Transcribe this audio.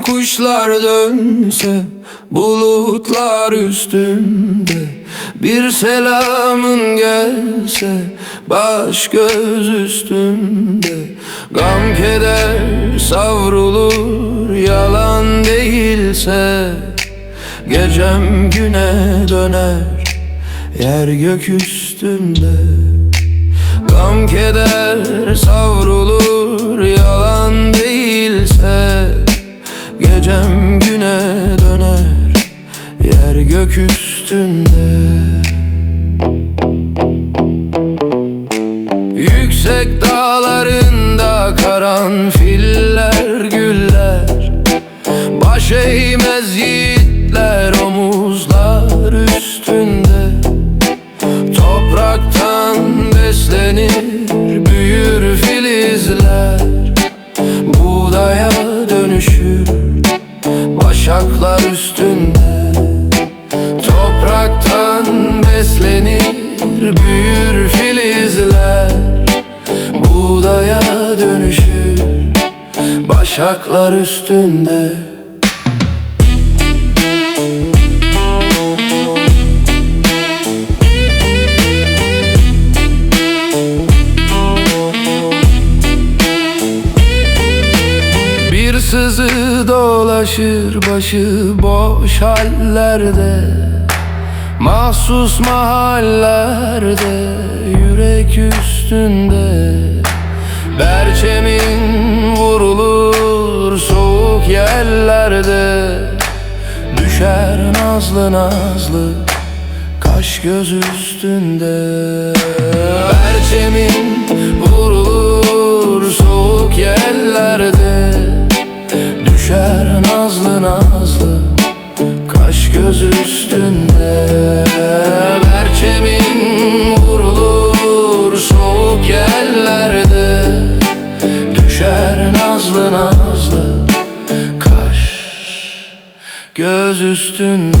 Kuşlar dönse bulutlar üstümde Bir selamın gelse baş göz üstümde Gam keder savrulur yalan değilse Gecem güne döner yer gök üstünde. Gam keder savrulur gök üstünde. Yüksek dağlarında karanfiller güller. Baş eğmez yiğitler omuzlar üstünde. Topraktan beslenir büyür filizler. Buğdaya dönüşür başaklar üstünde büyür filizler Buğdaya dönüşür başaklar üstünde. Bir sızı dolaşır başı boş hallerde Mahsus mahallerde Yürek üstünde. Berçemin vurulur soğuk yerlerde. Düşer nazlı nazlı Kaş göz üstünde. Berçemin vurulur soğuk yerlerde. Düşer nazlı nazlı Kaş göz üstünde göz üstünde